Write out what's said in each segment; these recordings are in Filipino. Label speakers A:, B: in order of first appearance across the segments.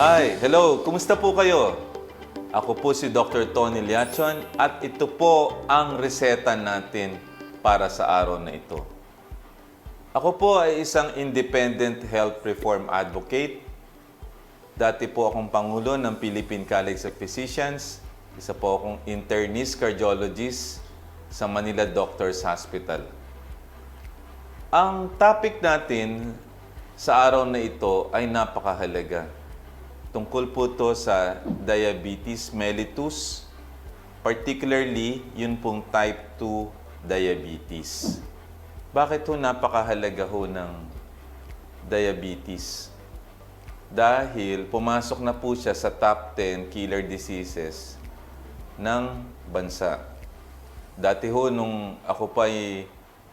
A: Hi, hello, kumusta po kayo? Ako po si Dr. Tony Liachon at ito po ang reseta natin para sa araw na ito. Ako po ay isang independent health reform advocate. Dati po akong Pangulo ng Philippine College of Physicians. Isa po akong internist cardiologist sa Manila Doctors Hospital. Ang topic natin sa araw na ito ay napakahalaga. Tungkol po to sa diabetes mellitus, particularly yun pong type 2 diabetes. Bakit ho napakahalaga ho ng diabetes? Dahil pumasok na po siya sa top 10 killer diseases ng bansa. Dati ho, nung ako pa ay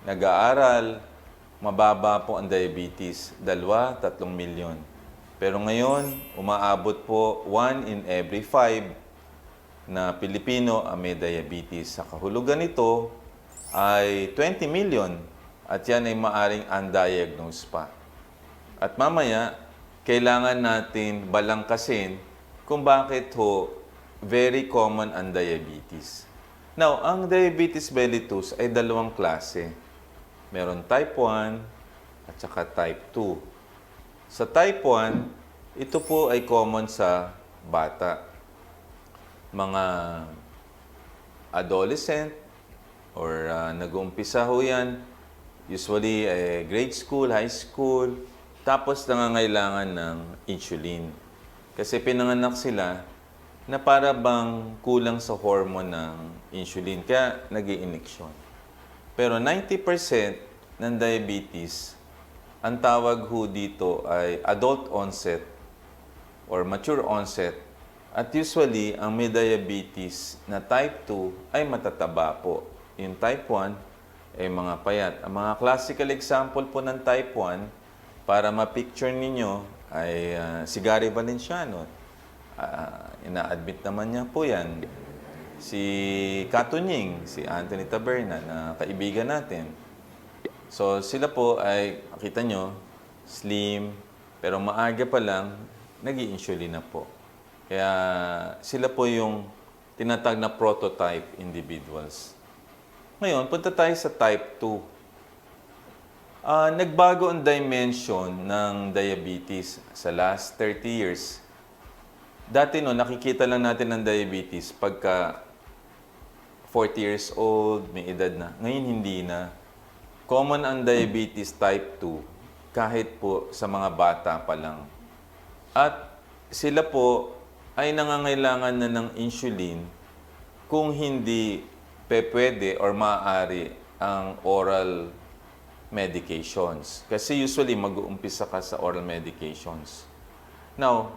A: nag-aaral, mababa po ang diabetes. Dalawa, tatlong milyon. Pero ngayon, umaabot po 1 in every 5 na Pilipino ang may diabetes. Sa kahulugan nito ay 20 million at yan ay maaring undiagnosed pa. At mamaya, kailangan natin balangkasin kung bakit ho very common ang diabetes. Now, ang diabetes mellitus ay dalawang klase. Meron type 1 at saka type 2. Sa type 1, ito po ay common sa bata. Mga adolescent or uh, nag-uumpisa ho yan, usually eh, grade school, high school, tapos nangangailangan ng insulin. Kasi pinanganak sila na para bang kulang sa hormone ng insulin, kaya nag iiniksyon Pero 90% ng diabetes, ang tawag ho dito ay adult onset or mature onset. At usually, ang may diabetes na type 2 ay matataba po. Yung type 1 ay mga payat. Ang mga classical example po ng type 1, para ma-picture ninyo, ay ah, si Gary Valenciano. Ah, ina-admit naman niya po yan. Si Katunying, si Anthony Taberna, na kaibigan natin. So sila po ay, kita nyo, slim, pero maaga pa lang, nag insulin na po. Kaya sila po yung tinatag na prototype individuals. Ngayon, punta tayo sa type 2. Ah, nagbago ang dimension ng diabetes sa last 30 years. Dati no, nakikita lang natin ang diabetes pagka 40 years old, may edad na. Ngayon hindi na. Common ang diabetes type 2 kahit po sa mga bata pa lang. At sila po ay nangangailangan na ng insulin kung hindi pepwede or maaari ang oral medications. Kasi usually mag-uumpisa ka sa oral medications. Now,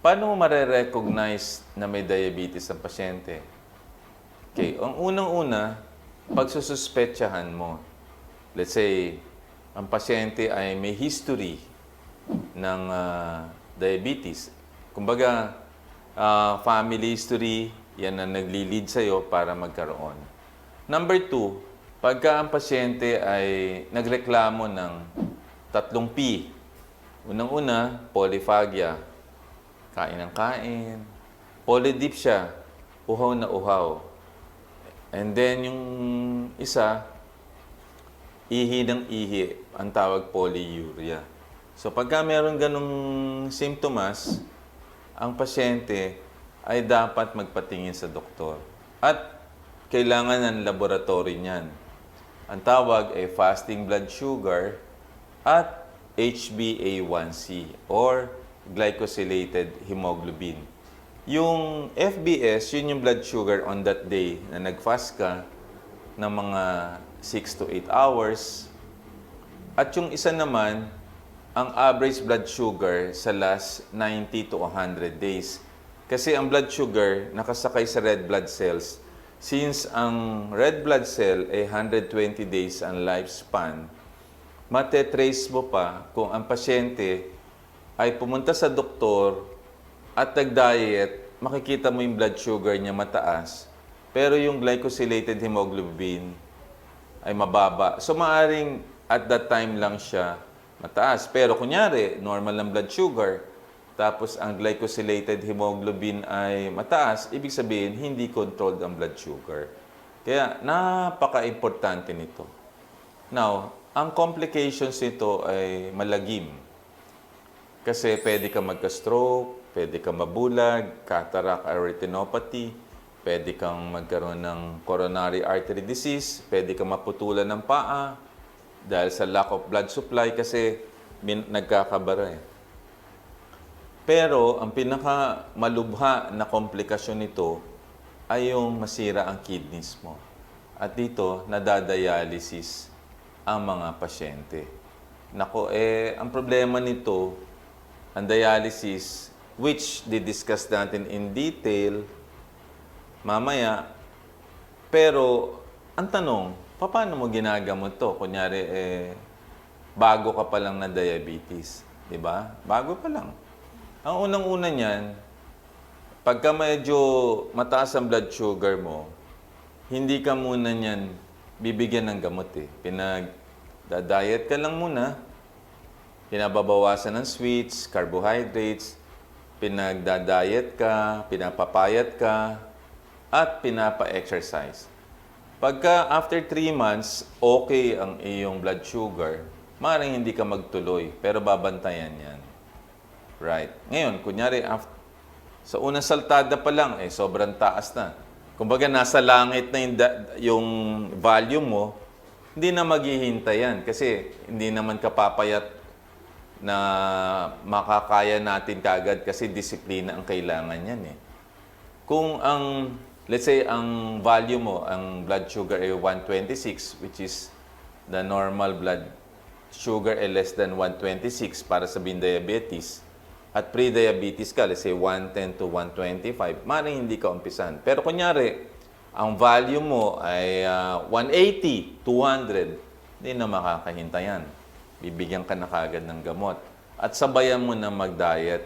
A: paano mo mare-recognize na may diabetes ang pasyente? Okay, ang unang-una, pagsususpetsahan mo. Let's say, ang pasyente ay may history ng ah, diabetes. Kumbaga, ah, family history, yan ang nagli-lead sa'yo para magkaroon. Number two, pagka ang pasyente ay nagreklamo ng tatlong P. Unang-una, polyphagia. Kain ng kain. Polydipsia, uhaw na uhaw. And then yung isa, ihi ng ihi, ang tawag polyuria. So pagka meron ganong simptomas, ang pasyente ay dapat magpatingin sa doktor. At kailangan ng laboratory niyan. Ang tawag ay fasting blood sugar at HbA1c or glycosylated hemoglobin. Yung FBS, yun yung blood sugar on that day na nag-fast ka ng mga 6 to 8 hours. At yung isa naman, ang average blood sugar sa last 90 to 100 days. Kasi ang blood sugar nakasakay sa red blood cells. Since ang red blood cell ay 120 days ang lifespan, matetrace mo pa kung ang pasyente ay pumunta sa doktor at nag-diet, makikita mo yung blood sugar niya mataas, pero yung glycosylated hemoglobin ay mababa. So maaring at that time lang siya mataas. Pero kunyari, normal ng blood sugar, tapos ang glycosylated hemoglobin ay mataas, ibig sabihin hindi controlled ang blood sugar. Kaya napaka-importante nito. Now, ang complications nito ay malagim. Kasi pwede ka magka-stroke, pwede ka mabulag, cataract retinopathy, pwede kang magkaroon ng coronary artery disease, pwede kang maputulan ng paa dahil sa lack of blood supply kasi min- nagkakabara eh. Pero ang pinaka malubha na komplikasyon nito ay yung masira ang kidneys mo. At dito, nadadialysis ang mga pasyente. Nako, eh, ang problema nito, ang dialysis, which didiscuss natin in detail mamaya. Pero, ang tanong, paano mo ginagamot to? Kunyari, eh, bago ka pa lang na diabetes. Di ba? Bago pa lang. Ang unang-una niyan, pagka medyo mataas ang blood sugar mo, hindi ka muna niyan bibigyan ng gamot eh. Pinag-diet ka lang muna, pinababawasan ng sweets, carbohydrates, pinagda-diet ka, pinapapayat ka, at pinapa-exercise. Pagka after 3 months, okay ang iyong blood sugar, maaaring hindi ka magtuloy, pero babantayan yan. Right. Ngayon, kunyari, af- sa unang saltada pa lang, eh, sobrang taas na. Kumbaga, nasa langit na yung, yung volume mo, hindi na maghihintay yan. Kasi hindi naman kapapayat na makakaya natin kagad kasi disiplina ang kailangan yan eh. Kung ang, let's say, ang volume mo, ang blood sugar ay 126, which is the normal blood sugar ay less than 126 para sa diabetes, at pre-diabetes ka, let's say 110 to 125, maaaring hindi ka umpisan. Pero kunyari, ang volume mo ay ah, 180, 200, hindi na makakahintayan. Bibigyan ka na kagad ng gamot. At sabayan mo na mag-diet,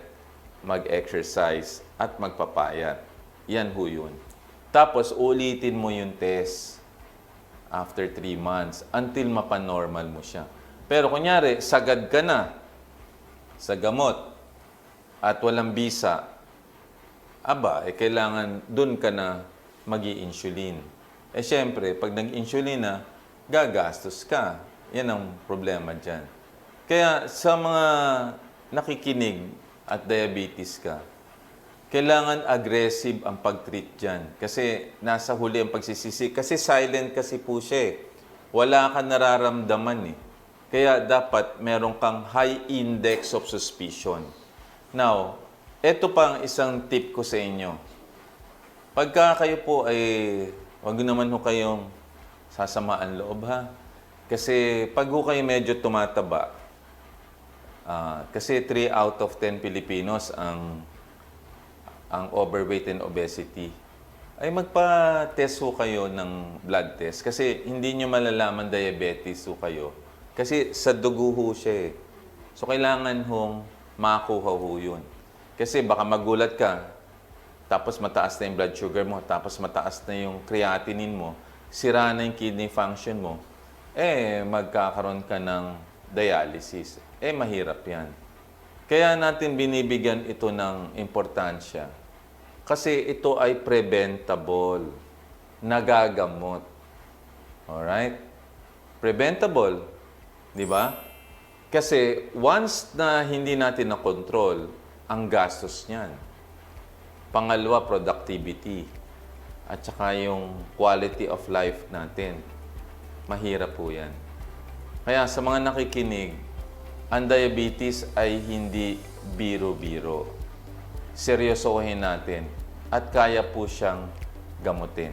A: mag-exercise, at magpapayat. Yan ho yun. Tapos ulitin mo yung test after 3 months until mapanormal mo siya. Pero kunyari, sagad ka na sa gamot at walang bisa, aba, eh kailangan dun ka na mag insulin Eh syempre, pag nag-insulin na, gagastos ka. Yan ang problema dyan. Kaya sa mga nakikinig at diabetes ka, kailangan aggressive ang pag-treat dyan. Kasi nasa huli ang pagsisisi. Kasi silent kasi po siya eh. Wala ka nararamdaman eh. Kaya dapat meron kang high index of suspicion. Now, ito pa ang isang tip ko sa inyo. Pagka kayo po ay, wag naman ho kayong sasamaan loob ha. Kasi pag ho kayo medyo tumataba, ah, kasi 3 out of 10 Filipinos ang ang overweight and obesity, ay magpa-test ho kayo ng blood test. Kasi hindi nyo malalaman diabetes ho kayo. Kasi sa dugo ho siya eh. So, kailangan hong makuha ho yun. Kasi baka magulat ka, tapos mataas na yung blood sugar mo, tapos mataas na yung creatinine mo, sira na yung kidney function mo, eh, magkakaroon ka ng dialysis. Eh, mahirap yan. Kaya natin binibigyan ito ng importansya. Kasi ito ay preventable, nagagamot. Alright? Preventable, di ba? Kasi once na hindi natin na-control ang gastos niyan, pangalawa, productivity, at saka yung quality of life natin, mahirap po yan. Kaya sa mga nakikinig, ang diabetes ay hindi biro-biro. Seryosohin natin at kaya po siyang gamutin.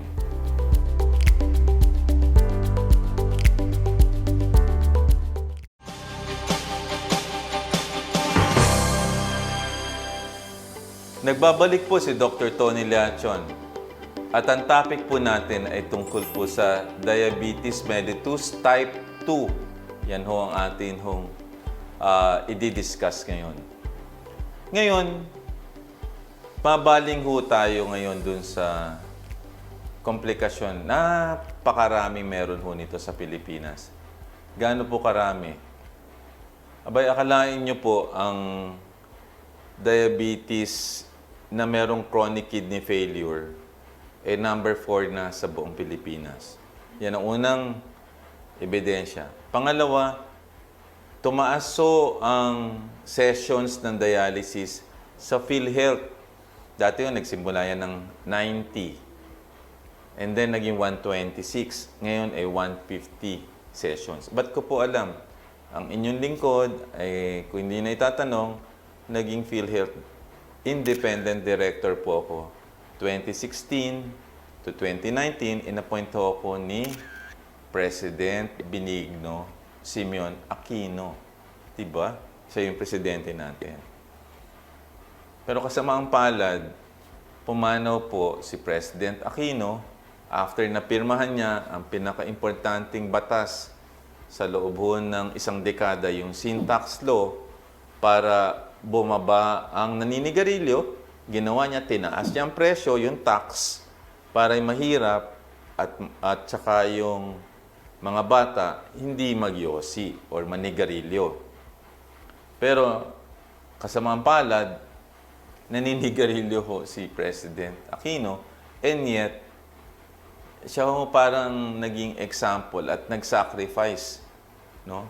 A: Nagbabalik po si Dr. Tony Leachon. At ang topic po natin ay tungkol po sa diabetes mellitus type 2. Yan ho ang atin hong uh, i-discuss ngayon. Ngayon, mabaling ho tayo ngayon dun sa komplikasyon. Napakarami meron ho nito sa Pilipinas. Gaano po karami? Abay, akalain nyo po ang diabetes na merong chronic kidney failure, eh number 4 na sa buong Pilipinas. Yan ang unang ebidensya. Pangalawa, tumaas so ang sessions ng dialysis sa PhilHealth. Dati yun, nagsimula yan ng 90. And then, naging 126. Ngayon ay 150 sessions. Ba't ko po alam? Ang inyong lingkod, ay, kung hindi na itatanong, naging PhilHealth Independent Director po ako. 2016 to 2019, inappoint ako ni President Benigno Simeon Aquino. Diba? Siya yung presidente natin. Pero kasamaang palad, pumanaw po si President Aquino after na pirmahan niya ang pinaka-importanting batas sa loob ng isang dekada, yung sin tax law, para bumaba ang naninigarilyo. Ginawa niya, tinaas niya ang presyo, yung tax, para mahirap at, at saka yung mga bata hindi magyosi or manigarilyo. Pero kasamaang palad, naninigarilyo ho si President Aquino and yet siya ho parang naging example at nag-sacrifice. No?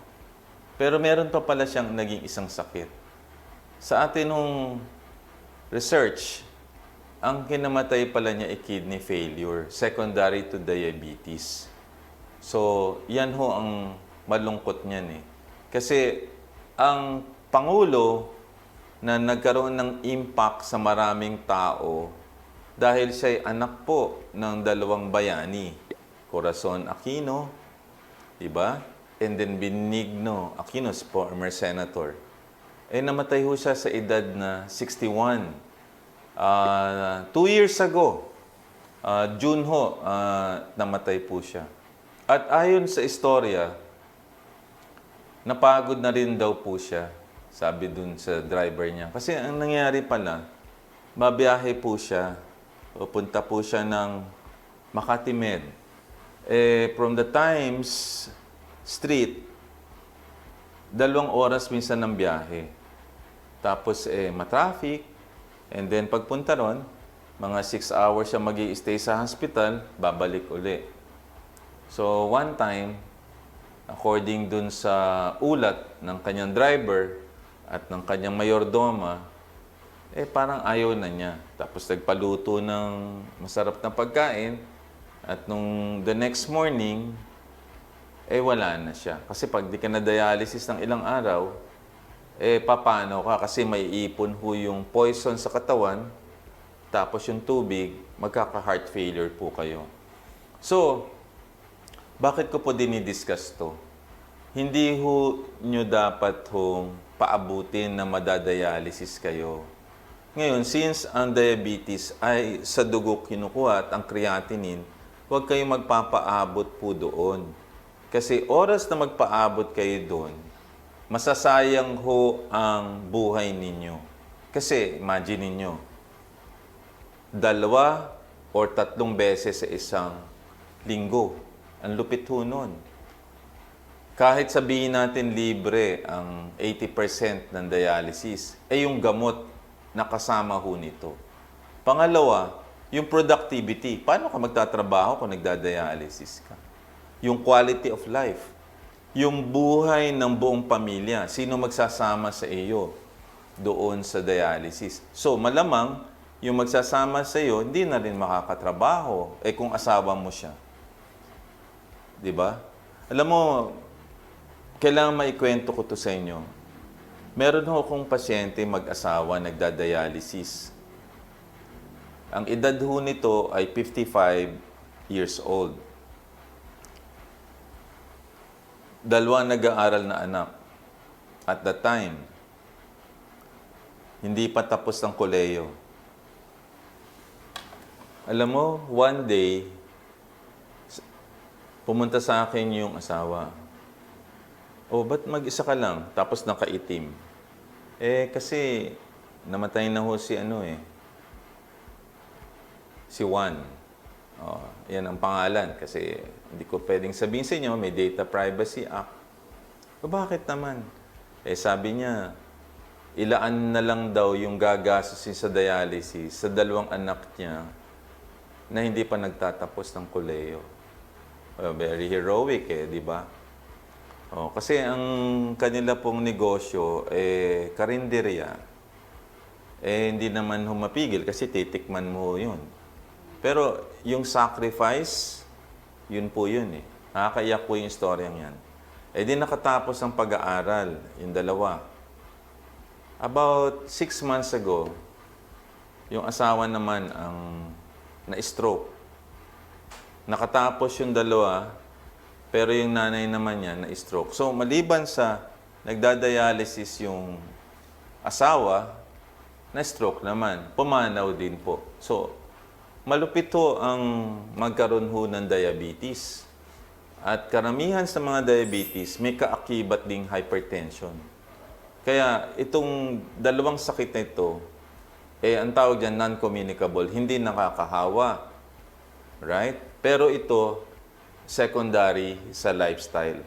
A: Pero meron pa pala siyang naging isang sakit. Sa atin nung research, ang kinamatay pala niya ay kidney failure, secondary to diabetes. So, yan ho ang malungkot niyan eh. Kasi ang Pangulo na nagkaroon ng impact sa maraming tao dahil siya'y anak po ng dalawang bayani. Corazon Aquino, di ba? And then Benigno Aquino, former senator. Eh, namatay ho siya sa edad na 61. Ah, two years ago, ah, June ho, ah, namatay po siya. At ayon sa istorya, napagod na rin daw po siya, sabi dun sa driver niya. Kasi ang nangyari pala, babiyahe po siya, pupunta po siya ng Makati Med. Eh, from the Times Street, dalawang oras minsan ng biyahe. Tapos eh, matraffic. And then pagpunta ron, mga 6 hours siya mag stay sa hospital, babalik uli. So one time, according dun sa ulat ng kanyang driver at ng kanyang mayordoma, eh parang ayaw na niya. Tapos nagpaluto ng masarap na pagkain at nung the next morning, eh wala na siya. Kasi pag di ka na dialysis ng ilang araw, eh papano ka? Kasi may ipon ho yung poison sa katawan, tapos yung tubig, magkaka-heart failure po kayo. So, bakit ko po dinidiscuss to? Hindi ho nyo dapat hong paabutin na madadialysis kayo. Ngayon, since ang diabetes ay sa dugo kinukuha at ang creatinine, huwag kayong magpapaabot po doon. Kasi oras na magpaabot kayo doon, masasayang ho ang buhay ninyo. Kasi imagine ninyo, dalawa or tatlong beses sa isang linggo. Ang lupit ho nun. Kahit sabihin natin libre ang 80% ng dialysis, ay yung gamot na kasama ho nito. Pangalawa, yung productivity. Paano ka magtatrabaho kung nagdadialysis ka? Yung quality of life. Yung buhay ng buong pamilya. Sino magsasama sa iyo doon sa dialysis? So, malamang, yung magsasama sa iyo, hindi na rin makakatrabaho. Eh kung asawa mo siya. Di ba? Alam mo, kailangan maikwento ko to sa inyo. Meron ho akong pasyente mag-asawa, nagdadialysis. Ang edad ho nito ay 55 years old. Dalawa nag-aaral na anak. At that time, hindi pa tapos ang koleyo. Alam mo, one day, pumunta sa akin yung asawa. Oh, ba't mag-isa ka lang? Tapos nakaitim. Eh, kasi namatay na ho si ano eh. Si Juan. Oh, yan ang pangalan kasi hindi ko pwedeng sabihin sa inyo, may Data Privacy Act. O bakit naman? Eh, sabi niya, ilaan na lang daw yung gagastusin sa dialysis sa dalawang anak niya na hindi pa nagtatapos ng koleyo. Oh, very heroic eh, di ba? Oh, kasi ang kanila pong negosyo, eh, karinderya, eh, hindi naman humapigil kasi titikman mo yun. Pero yung sacrifice, yun po yun eh. Nakakaiyak po yung storyang yan. Eh di nakatapos ang pag-aaral, yung dalawa. About six months ago, yung asawa naman ang na-stroke. Nakatapos yung dalawa, pero yung nanay naman niya na-stroke. So maliban sa nagdadialysis yung asawa, na-stroke naman. Pumanaw din po. So, malupit ho ang magkaroon ho ng diabetes. At karamihan sa mga diabetes, may kaakibat ding hypertension. Kaya itong dalawang sakit na ito, eh, ang tawag dyan non-communicable, hindi nakakahawa. Right? Pero ito, secondary sa lifestyle.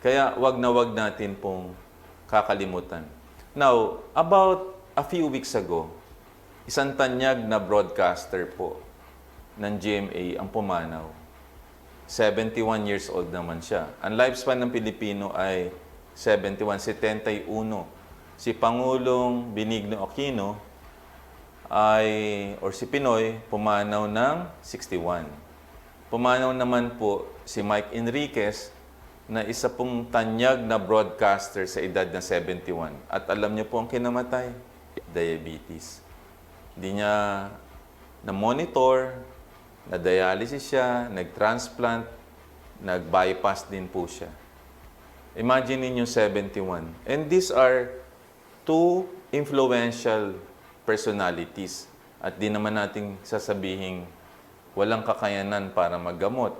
A: Kaya wag na wag natin pong kakalimutan. Now, about a few weeks ago, isang tanyag na broadcaster po ng GMA ang pumanaw. 71 years old naman siya. Ang lifespan ng Pilipino ay 71, 71. Si Pangulong Benigno Aquino ay, or si Pinoy, pumanaw ng 61. Pumanaw naman po si Mike Enriquez na isa pong tanyag na broadcaster sa edad na 71. At alam niyo po ang kinamatay? Diabetes. Hindi niya na-monitor, na-dialysis siya, nag-transplant, nag-bypass din po siya. Imagine ninyo 71. And these are two influential personalities. At di naman nating sasabihin walang kakayanan para maggamot.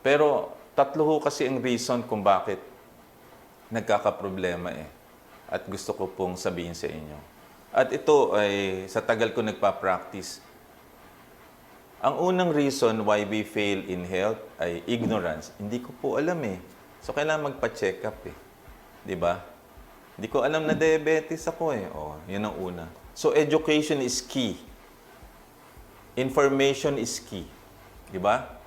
A: Pero tatlo ho kasi ang reason kung bakit nagkakaproblema eh. At gusto ko pong sabihin sa inyo. At ito ay sa tagal ko nagpa-practice. Ang unang reason why we fail in health ay ignorance. Hindi ko po alam eh. So kailangan magpa-check up eh. 'Di ba? Hindi ko alam na diabetes ako eh. Oh, 'yun ang una. So education is key. Information is key. 'Di ba?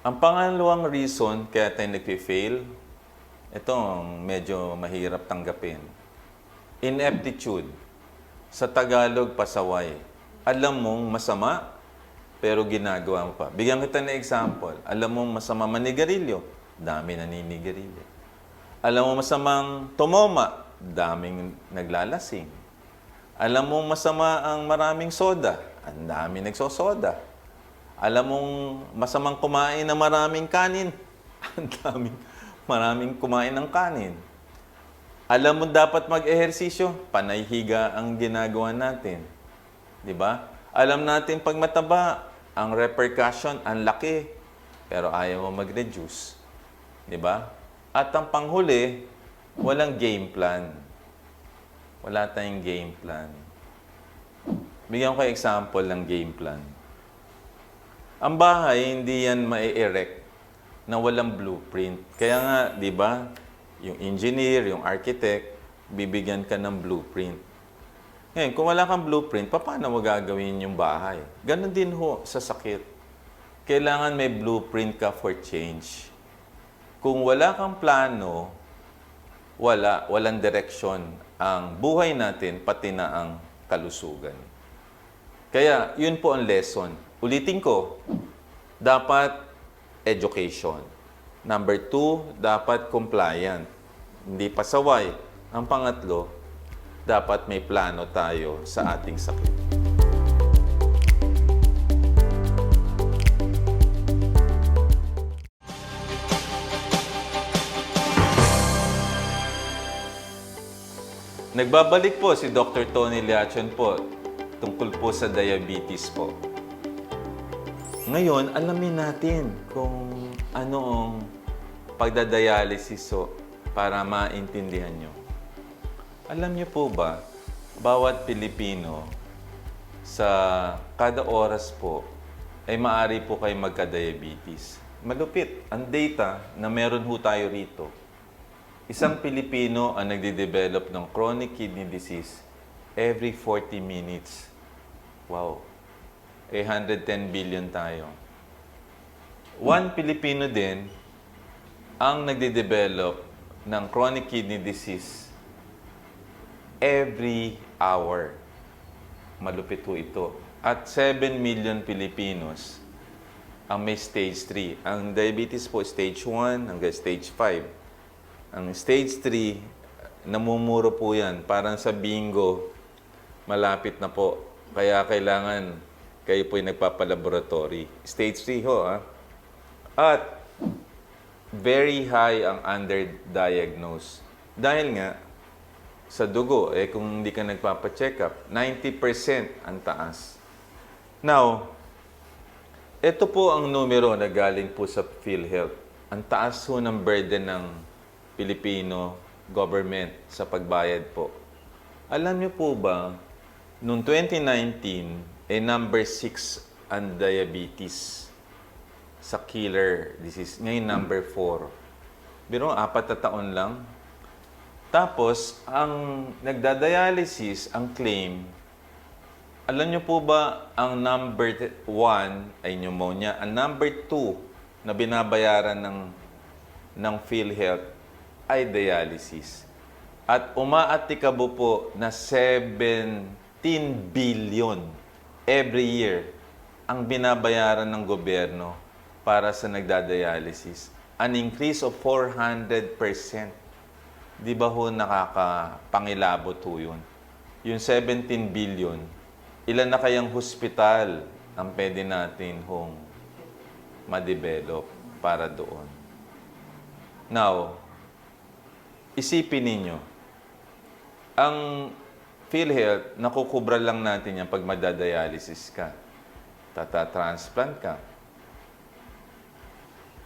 A: Ang pangalawang reason kaya tayo nagpi-fail, ito medyo mahirap tanggapin. Ineptitude. Sa Tagalog, pasaway. Alam mong masama, pero ginagawa mo pa. Bigyan kita ng example. Alam mong masama manigarilyo, dami naninigarilyo. Alam mo masamang tumoma, daming naglalasing. Alam mong masama ang maraming soda, ang dami nagsosoda. Alam mong masamang kumain ng maraming kanin, ang daming maraming kumain ng kanin. Alam mo dapat mag-ehersisyo, panay higa ang ginagawa natin. 'Di ba? Alam natin pag mataba, ang repercussion ang laki, pero ayaw mo mag-reduce. 'Di ba? At ang panghuli, walang game plan. Wala tayong game plan. Bigyan ko example ng game plan. Ang bahay, hindi yan mai-erect na walang blueprint. Kaya nga, di ba, yung engineer, yung architect, bibigyan ka ng blueprint. Ngayon, kung wala kang blueprint, pa- paano mo gagawin yung bahay? Ganon din ho sa sakit. Kailangan may blueprint ka for change. Kung wala kang plano, wala, walang direksyon ang buhay natin, pati na ang kalusugan. Kaya, yun po ang lesson. Ulitin ko, dapat education. Number two, dapat compliant. Hindi pasaway. Ang pangatlo, dapat may plano tayo sa ating sakit. Nagbabalik po si Dr. Tony Liachon po tungkol po sa diabetes po. Ngayon, alamin natin kung ano ang pagdadialysis so para maintindihan nyo. Alam niyo po ba, bawat Pilipino sa kada oras po ay maari po kayo magka-diabetes. Malupit. Ang data na meron ho tayo rito isang Pilipino ang nagde-develop ng chronic kidney disease every 40 minutes. Wow. Eh, 110 billion tayo. One Pilipino din ang nagde-develop ng chronic kidney disease every hour. Malupit po ito. At 7 million Filipinos ang may stage 3. Ang diabetes po stage 1 hanggang stage 5. Ang stage 3, namumuro po yan. Parang sa bingo, malapit na po. Kaya kailangan kayo po yung nagpapalaboratory. Stage 3 ho, ah. At very high ang underdiagnosed. Dahil nga, sa dugo, eh kung hindi ka nagpapacheck up, 90% ang taas. Now, ito po ang numero na galing po sa PhilHealth. Ang taas po ng burden ng Filipino government sa pagbayad po. Alam niyo po ba, noong 2019, eh number 6 ang diabetes sa killer disease. Ngayon, number 4. Biro, apat na taon lang. Tapos, ang nagdadialysis, ang claim, alam niyo po ba, ang number 1 ay pneumonia. Ang number 2 na binabayaran ng, ng PhilHealth ay dialysis. At umaatikabo po na 17 billion every year ang binabayaran ng gobyerno para sa nagdadialysis. An increase of 400%. Di ba ho nakakapangilabot ho yun? Yung 17 billion, ilan na kayang hospital ang pwede natin hong ma-develop para doon? Now, isipin ninyo, ang PhilHealth, nakukubra lang natin yan pag madadialysis ka. Tata-transplant ka.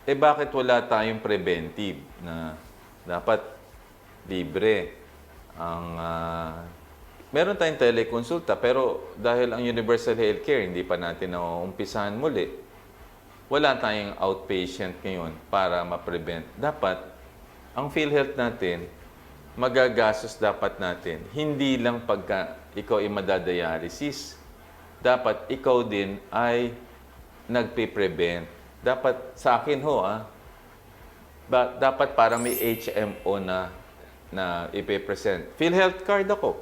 A: Eh bakit wala tayong preventive na dapat libre ang ah, meron tayong telekonsulta pero dahil ang universal healthcare hindi pa natin nauumpisahan muli wala tayong outpatient ngayon para ma-prevent. Dapat ang PhilHealth natin magagastos dapat natin hindi lang pagka ikaw ay madadialysis dapat ikaw din ay nagpe-prevent. Dapat sa akin ho ah, ba, dapat parang may HMO na na ipe-present. PhilHealth card ako.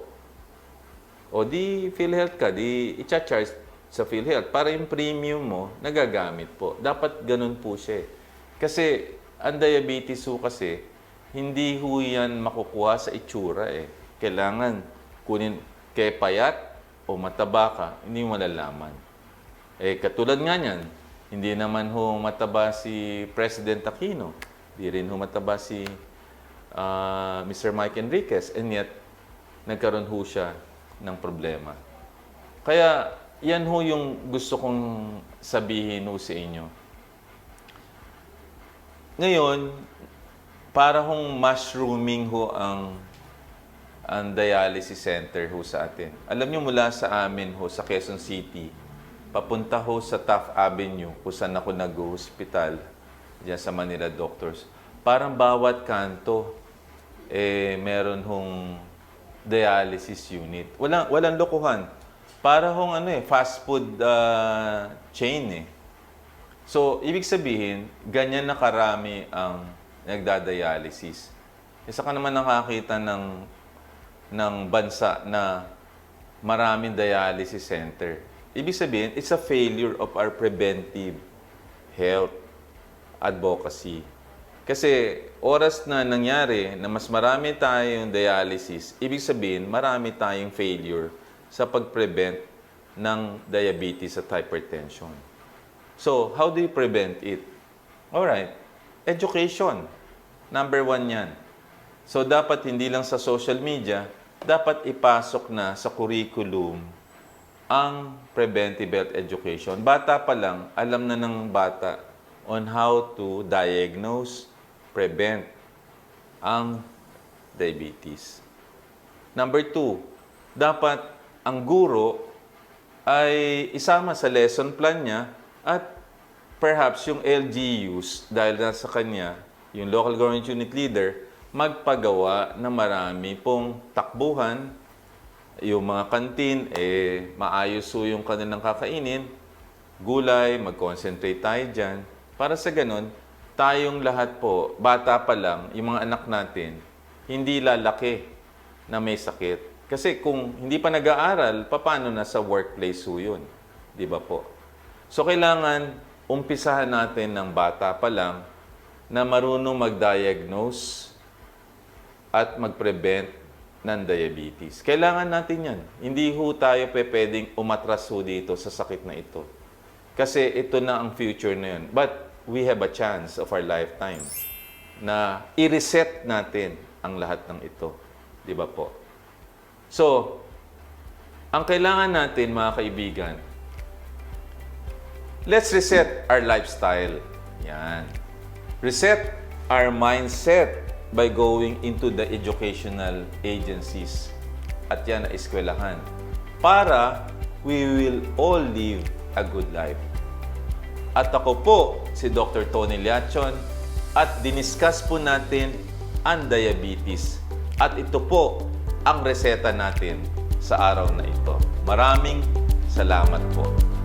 A: O di PhilHealth ka, di i-charge sa PhilHealth para yung premium mo nagagamit po. Dapat ganun po siya. eh. Kasi ang diabetes ho kasi, hindi ho yan makukuha sa itsura eh. Kailangan kunin kay payat o mataba ka, hindi mo malalaman. Eh, katulad nga niyan, hindi naman ho mataba si President Aquino. Hindi rin ho mataba si ah, Mr. Mike Enriquez. And yet, nagkaroon ho siya ng problema. Kaya, yan ho yung gusto kong sabihin ho sa inyo. Ngayon, para hong mushrooming ho ang ang dialysis center ho sa atin. Alam niyo mula sa amin ho sa Quezon City, papunta ho sa Taft Avenue kung saan ako nag-hospital diyan sa Manila Doctors. Parang bawat kanto eh meron hong dialysis unit. Walang walang lokohan. Para hong ano eh fast food ah, chain eh. So, ibig sabihin, ganyan na karami ang nagdadialysis. Isa ka naman nakakita ng ng bansa na maraming dialysis center. Ibig sabihin, it's a failure of our preventive health advocacy. Kasi oras na nangyari na mas marami tayong dialysis, ibig sabihin, marami tayong failure sa pag-prevent ng diabetes at hypertension. So, how do you prevent it? Alright, education. Number one yan. So, dapat hindi lang sa social media, dapat ipasok na sa curriculum ang preventive health education. Bata pa lang, alam na ng bata on how to diagnose, prevent ang diabetes. Number two, dapat ang guro ay isama sa lesson plan niya at perhaps yung LGUs, dahil nasa kanya, yung local government unit leader, magpagawa na marami pong takbuhan, yung mga kantin, eh, maayos po yung kanilang kakainin, gulay, mag-concentrate tayo dyan. Para sa ganun, tayong lahat po, bata pa lang, yung mga anak natin, hindi lalaki na may sakit. Kasi kung hindi pa nag-aaral, paano na sa workplace ho yun? Di ba po? So kailangan umpisahan natin ng bata pa lang na marunong mag-diagnose at mag-prevent ng diabetes. Kailangan natin yan. Hindi ho tayo pwedeng umatras ho dito sa sakit na ito. Kasi ito na ang future na yun. But we have a chance of our lifetime na i-reset natin ang lahat ng ito. Di ba po? So, ang kailangan natin mga kaibigan, let's reset our lifestyle. Yan. Reset our mindset by going into the educational agencies at yan na eskwelahan para we will all live a good life. At ako po si Dr. Tony Liachon at diniscuss po natin ang diabetes. At ito po ang reseta natin sa araw na ito. Maraming salamat po.